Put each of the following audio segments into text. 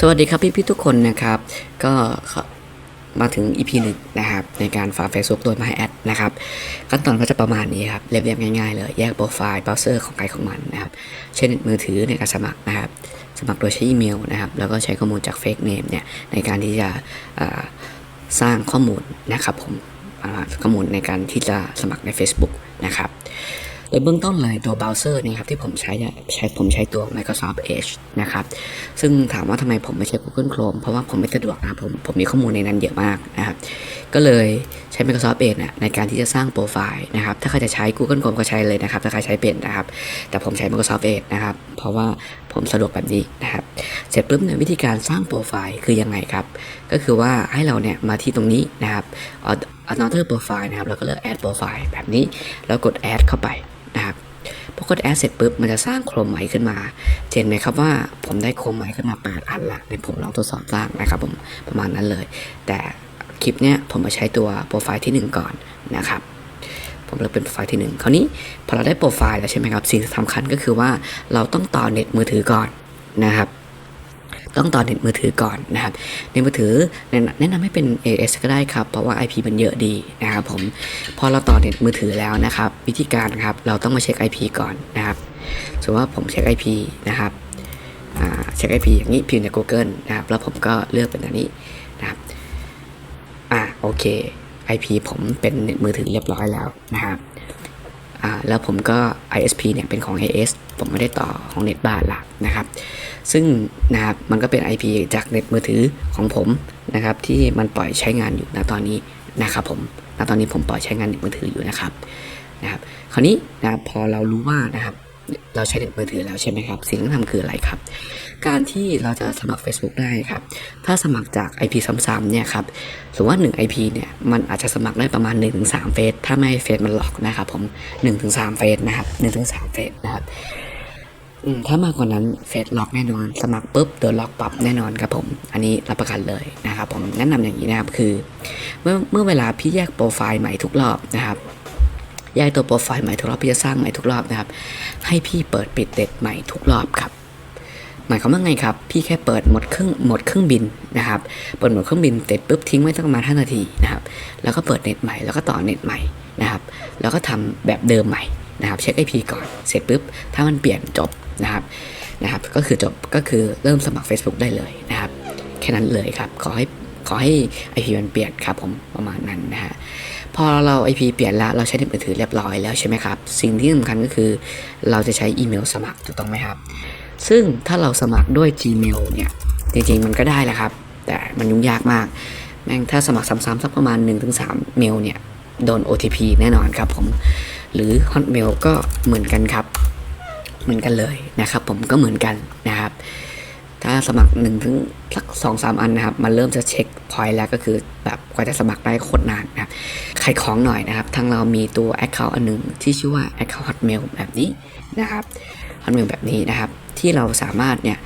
สวัสดีครับพี่พี่ๆทุกคนนะครับ ก็มาถึง EP หนึ่งนะครับ ในการฝาก Facebook โดย My Ad นะครับ ขั้นตอนก็จะประมาณนี้ครับ เรียบๆง่ายๆเลย แยกโปรไฟล์เบราว์เซอร์ของใครของมันนะครับ เช่นมือถือในการสมัครนะครับ สมัครโดยใช้อีเมลนะครับ แล้วก็ใช้ข้อมูลจาก Fake Name เนี่ย ในการที่จะสร้างข้อมูลนะครับผมอ่าข้อมูลในการที่จะสมัครใน Facebook นะครับ โดยเบื้องต้นเลยตัวเบราว์เซอร์นี่ครับที่ผมใช้เนี่ยใช้ผมใช้ตัว Microsoft Edge นะครับ ซึ่งถามว่าทำไมผมไม่ใช้ Google Chrome เพราะว่าผมไม่สะดวกนะผมผมมีข้อมูลในนั้นเยอะมากนะครับ ก็เลยใช้ Microsoft Edge นะในการที่จะสร้างโปรไฟล์นะครับ ถ้าใครจะใช้ Google Chrome ก็ใช้เลยนะครับ ถ้าใครใช้เป็นนะครับ แต่ผมใช้ Microsoft Edge นะครับ เพราะว่า ผมสะดวกแบบนี้นะครับ เสร็จปุ๊บเนี่ยวิธีการสร้างโปรไฟล์คือยังไงครับ ก็คือว่าให้เราเนี่ยมาที่ตรงนี้นะครับ another profile นะครับ แล้วก็เลือก add profile แบบนี้ แล้วกด add เข้าไปนะครับพอกด add เสร็จปุ๊บ มันจะสร้างโครมใหม่ขึ้นมา เห็นไหมครับว่าผมได้โครมใหม่ขึ้นมา 8 อันละในผมลองทดสอบสร้างนะครับผมประมาณนั้นเลย แต่คลิปเนี้ยผมมาใช้ตัวโปรไฟล์ที่ 1 ก่อนนะครับ เลือกเป็นโปรไฟล์ที่ 1 คราวนี้พอเราได้โปรไฟล์แล้วใช่ไหมครับ สิ่งสำคัญก็คือว่าเราต้องต่อเน็ตมือถือก่อนนะครับต้องต่อเน็ตมือถือก่อนนะครับในมือถือแนะนะนำให้เป็น AS ก็ได้ครับ เพราะว่า IP มันเยอะดีนะครับผมพอเราต่อเน็ตมือถือแล้วนะครับ วิธีการครับเราต้องมาเช็ค IP ก่อนนะครับสมมติว่าผมเช็ค IP นะครับเช็ค IP อย่างนี้พิมพ์ใน Google นะครับแล้วผมก็เลือกเป็นอันนี้นะครับอ่าโอเค IP ผมเป็นเน็ตมือถือเรียบร้อยแล้วนะครับแล้วผมก็ ISP เนี่ยเป็นของ AS ผมไม่ได้ต่อของเน็ตบ้านละนะครับ ซึ่งนะครับมันก็เป็น IP จากเน็ตมือถือของผมนะครับที่มันปล่อยใช้งานอยู่ณตอนนี้นะครับผมณตอนนี้ผมปล่อยใช้งานเน็ตมือถืออยู่นะครับนะครับ คราวนี้นะครับพอเรารู้ว่านะครับ เราใช้เน็ตมือถือแล้วใช่ไหมครับ สิ่งที่ทำคืออะไรครับ การที่เราจะสมัคร Facebook ได้ครับ ถ้าสมัครจาก IP ซ้ำๆเนี่ยครับสมมติว่า 1 IP เนี่ย มันอาจจะสมัครได้ประมาณ 1-3 เฟส ถ้าไม่เฟสมันหลอกนะครับผม 1-3 เฟสนะครับ1-3 เฟสนะครับถ้ามากกว่านั้นเฟซล็อกแน่นอน สมัครปุ๊บโดนล็อกปรับแน่นอนครับผม อันนี้รับประกันเลยนะครับผมแนะนำอย่างนี้นะครับคือ เมื่อเมื่อเวลาพี่แยกโปรไฟล์ใหม่ทุกรอบนะครับ แยตัวโปรไฟล์ใหม่ทุกรอบพี่จะสร้างใหม่ทุกรอบนะครับ ให้พี่เปิดปิดเด็ดใหม่ทุกรอบครับ หมายความว่าไงครับ พี่แค่เปิดหมดเครื่องหมดเครื่องบินนะครับ เปิดหมดเครื่องบินเสร็จปุ๊บทิ้งไว้สักประมาณ5นาทีนะครับ แล้วก็เปิดเน็ตใหม่แล้วก็ต่อเน็ตใหม่นะครับ แล้วก็ทำแบบเดิมใหม่นะครับ เช็ค IP ก่อน เสร็จปุ๊บ ถ้ามันเปลี่ยนจบนะครับ นะครับ ก็คือจบ ก็คือเริ่มสมัคร Facebook ได้เลยนะครับ แค่นั้นเลยครับ ขอให้ขอให้ IP มันเปลี่ยนครับผมประมาณนั้นนะฮะ พอเรา IP เปลี่ยนแล้วเราใช้ในมือถือเรียบร้อยแล้วใช่ไหมครับ สิ่งที่สำคัญก็คือ เราจะใช้อีเมลสมัครถูกต้องไหมครับ ซึ่งถ้าเราสมัครด้วย Gmail เนี่ยจริงๆมันก็ได้แหละครับ แต่มันยุ่งยากมาก แม่งถ้าสมัครซ้ำๆสักประมาณ 1-3 เมลเนี่ยโดน OTP แน่นอนครับผม หรือ Hotmail ก็เหมือนกันครับ เหมือนกันเลยนะครับผมก็เหมือนกันนะครับ ถ้าสมัคร1นถึงสักสองสามอันนะครับ มันเริ่มจะเช็คพอยต์แล้วก็คือแบบกว่าจะสมัครได้โคตรนานนะครับใครของหน่อยนะครับทางเรามีตัว Account อันหนึ่งที่ชื่อว่า Account Hotmail แบบนี้นะครับ Hotmail แบบนี้นะครับ ที่เราสามารถเนี่ย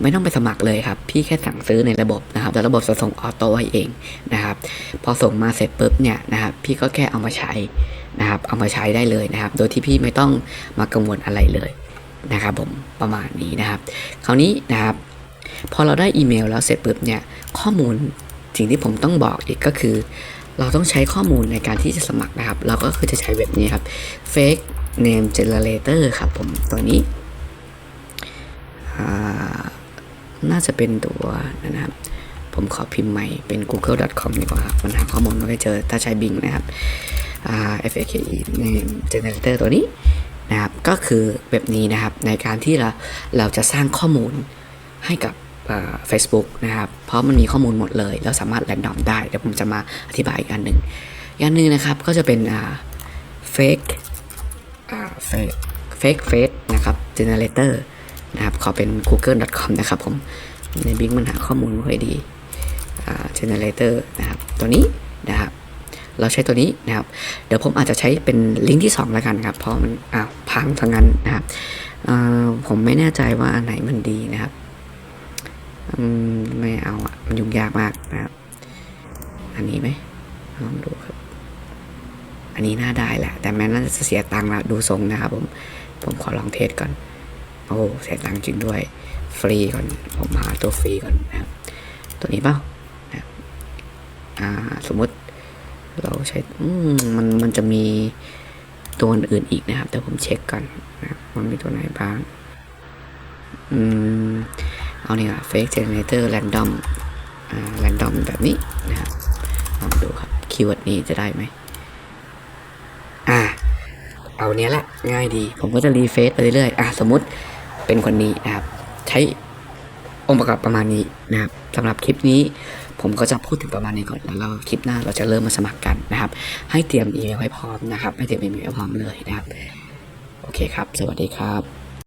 ไม่ต้องไปสมัครเลยครับ พี่แค่สั่งซื้อในระบบนะครับแล้วระบบจะส่งออโต้ให้เองนะครับ พอส่งมาเสร็จปุ๊บเนี่ยนะครับ พี่ก็แค่เอามาใช้นะครับ เอามาใช้ได้เลยนะครับ โดยที่พี่ไม่ต้องมากังวลอะไรเลย นะครับผมประมาณนี้นะครับ คราวนี้นะครับ พอเราได้อีเมลแล้วเสร็จปุ๊บเนี่ยข้อมูลสิ่งที่ผมต้องบอกอีกก็คือ เราต้องใช้ข้อมูลในการที่จะสมัครนะครับ เราก็คือจะใช้แบบนี้ครับ fake name generator ครับผมตัวนี้น่าจะเป็นตัวนะครับ ผมขอพิมพ์ใหม่เป็น google.com ดีกว่าครับมันหาข้อมูลไม่เจอถ้าใช้ Bing นะครับ fake name generator ตัวนี้ นะครับก็คือแบบนี้นะครับในการที่เราเราจะสร้างข้อมูลให้กับเฟซบุ๊กนะครับ เพราะมันมีข้อมูลหมดเลย แล้วสามารถแรนดอมได้ เดี๋ยวผมจะมาอธิบายอีกอันหนึ่งอีกอันหนึ่งนะครับก็จะเป็นอ่า fake อ่า fake fake face นะครับ generator นะครับขอเป็น google.com นะครับผมในบิงมันหาข้อมูลไม่ค่อยดีอ่า generator นะครับตัวนี้นะครับ เราใช้ตัวนี้นะครับ เดี๋ยวผมอาจจะใช้เป็นลิงก์ที่2แล้วกันครับ เพราะมันอ้าวพังทั้งนั้นนะครับผมไม่แน่ใจว่าอันไหนมันดีนะครับไม่เอาอะมันยุ่งยากมากนะครับ อันนี้ไหมลองดูครับ อันนี้น่าได้แหละ แต่แม้น่าจะเสียตังค์ละดูทรงนะครับ ผมผมขอลองเทสก่อน โอ้เสียตังค์จริงด้วย ฟรีก่อน ผมหาตัวฟรีก่อนนะครับ ตัวนี้เปล่านะอ่าสมมติ เราใช้มันมันจะมีตัวอื่นอีกนะครับ แต่ผมเช็คก่อนนะมันมีตัวไหนบ้าง อืม เอาเนี่ย fake generator random อ่า random แบบนี้นะครับลองดูครับคีย์เวิร์ดนี้จะได้ไหมอ่า เอาเนี้ยแหละ ง่ายดี ผมก็จะรีเฟซไปเรื่อยๆอะสมมติเป็นคนนี้นะครับ ใช้องค์ประกอบประมาณนี้นะครับสำหรับคลิปนี้ ผมก็จะพูดถึงประมาณนี้ก่อนแล้วเราคลิปหน้าเราจะเริ่มมาสมัครกันนะครับ ให้เตรียมอีเมลไว้พร้อมนะครับให้เตรียมอีเมลให้พร้อมเลยนะครับ โอเคครับ สวัสดีครับ